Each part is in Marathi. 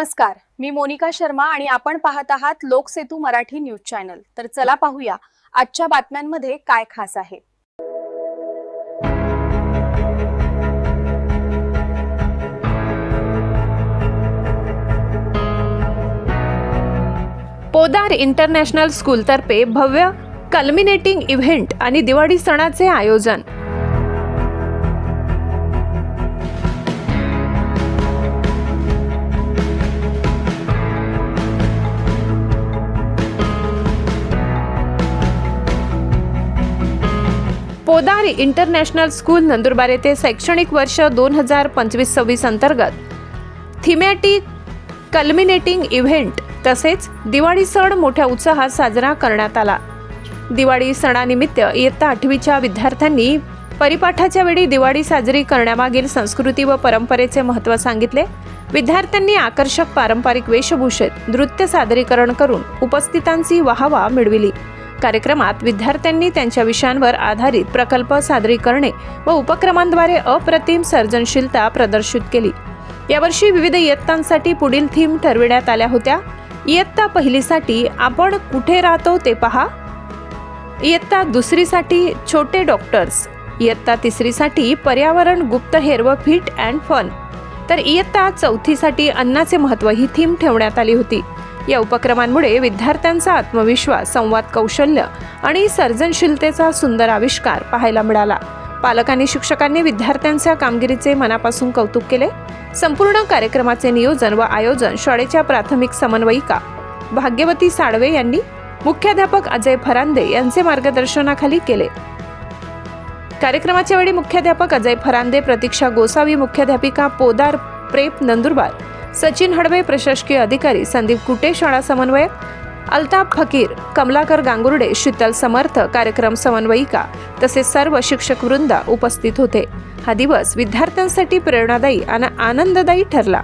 नमस्कार मी मोनिका शर्मा आणि आपण पाहत आहात लोकसेतू मराठी न्यूज चॅनल. तर चला पाहूया आजच्या बातम्यांमध्ये काय खास आहे. पोदार इंटरनॅशनल स्कूलतर्फे भव्य कल्मिनेटिंग इव्हेंट आणि दिवाळी सणाचे आयोजन. पोदार इंटरनॅशनल स्कूल नंदुरबार येथे शैक्षणिक वर्ष दोन हजार पंचवीस सव्वीस अंतर्गत थिमॅटिक कल्मिनेटिंग इव्हेंट तसेच दिवाळी सण मोठ्या उत्साहात साजरा करण्यात आला. दिवाळी सणानिमित्त इयत्ता आठवीच्या विद्यार्थ्यांनी परिपाठाच्या वेळी दिवाळी साजरी करण्यामागील संस्कृती व परंपरेचे महत्त्व सांगितले. विद्यार्थ्यांनी आकर्षक पारंपरिक वेशभूषेत नृत्य सादरीकरण करून उपस्थितांची वाहवा मिळविली. कार्यक्रमात विद्यार्थ्यांनी त्यांच्या विषयांवर आधारित प्रकल्प सादरी करणे व उपक्रमांद्वारे अप्रतिम सर्जनशीलता प्रदर्शित केली. यावर्षी विविध इयत्तांसाठी पुढील थीम ठरविण्यात आल्या होत्या. इयत्ता पहिलीसाठी आपण कुठे राहतो ते पहा. इयत्ता दुसरीसाठी छोटे डॉक्टर्स. इयत्ता तिसरीसाठी पर्यावरण गुप्तहेर व फिट अँड फन. तर इयत्ता चौथीसाठी अन्नाचे महत्त्व ही थीम ठेवण्यात आली होती. या उपक्रमांमुळे विद्यार्थ्यांचा आत्मविश्वास संवाद कौशल्य आणि सर्जनशीलतेचा सुंदर आविष्कार पाहायला मिळाला. पालकांनी शिक्षकांनी विद्यार्थ्यांच्या कामगिरीचे मनापासून कौतुक केले. संपूर्ण कार्यक्रमाचे नियोजन व आयोजन शाळेच्या प्राथमिक समन्वयिका भाग्यवती साळवे यांनी मुख्याध्यापक अजय फरांदे यांचे मार्गदर्शनाखाली केले. कार्यक्रमाच्या वेळी मुख्याध्यापक अजय फरांदे प्रतीक्षा गोसावी मुख्याध्यापिका पोदार प्रेप नंदुरबार सचिन हडवे प्रशासकीय अधिकारी संदीप कुटे शाळा समन्वयक अल्ताफ फकीर कमलाकर गांगुर्डे शीतल समर्थ कार्यक्रम समन्वयिका तसेच सर्व शिक्षक वृंद उपस्थित होते. हा दिवस विद्यार्थ्यांसाठी प्रेरणादायी आणि आनंददायी ठरला.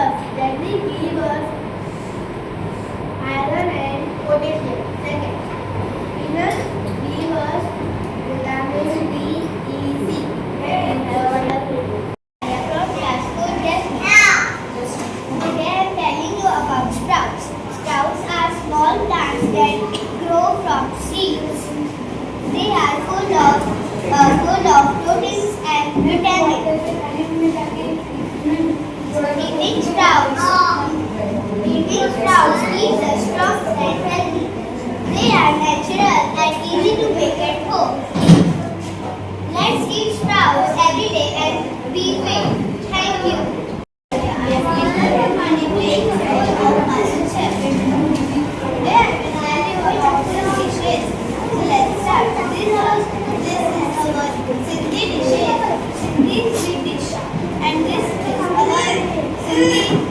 us, then they iron and potassium. Second, minerals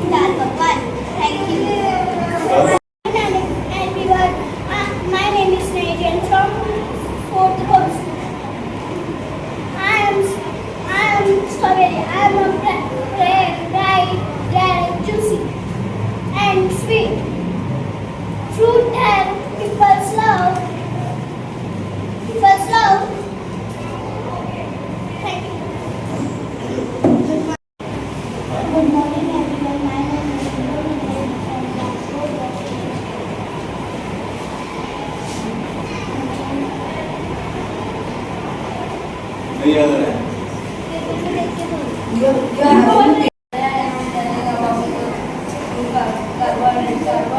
Thank you. Yeah.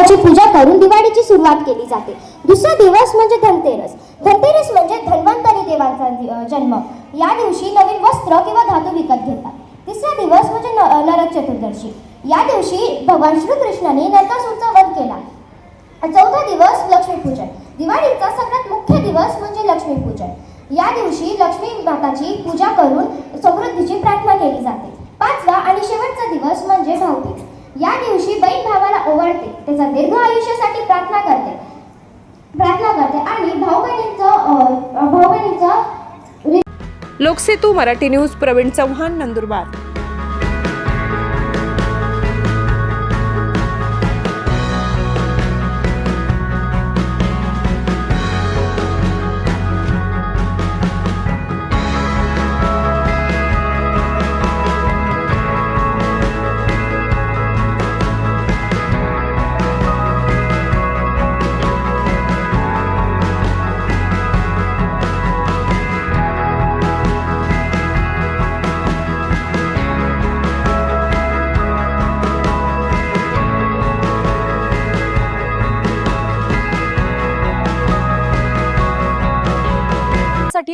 त्याची पूजा करून दिवाळीची सुरुवात केली जाते. दुसरा दिवस म्हणजे धनतेरस. धनतेरस म्हणजे धन्वंतरी देवांचा जन्म. या दिवशी नवीन वस्त्र किंवा धातू विकत घेतात. तिसरा दिवस म्हणजे न- नरक चतुर्दशी. या दिवशी भगवान श्रीकृष्णाने नरकासूरचा वध केला. चौथा दिवस लक्ष्मीपूजन. दिवाळीचा सगळ्यात मुख्य दिवस म्हणजे लक्ष्मीपूजन. या दिवशी लक्ष्मी माताची पूजा करून समृद्धीची प्रार्थना केली जाते. पाचवा आणि शेवटचा दिवस म्हणजे भाऊबीज. या दिवशी बहीण भावाला ओवाळते. त्याचा दीर्घ आयुष्यासाठी प्रार्थना करते. प्रार्थना करते आणि भाऊ बहिणींचं भाऊ बहिणींचं लोकसेतू मराठी न्यूज प्रवीण चव्हाण नंदुरबार.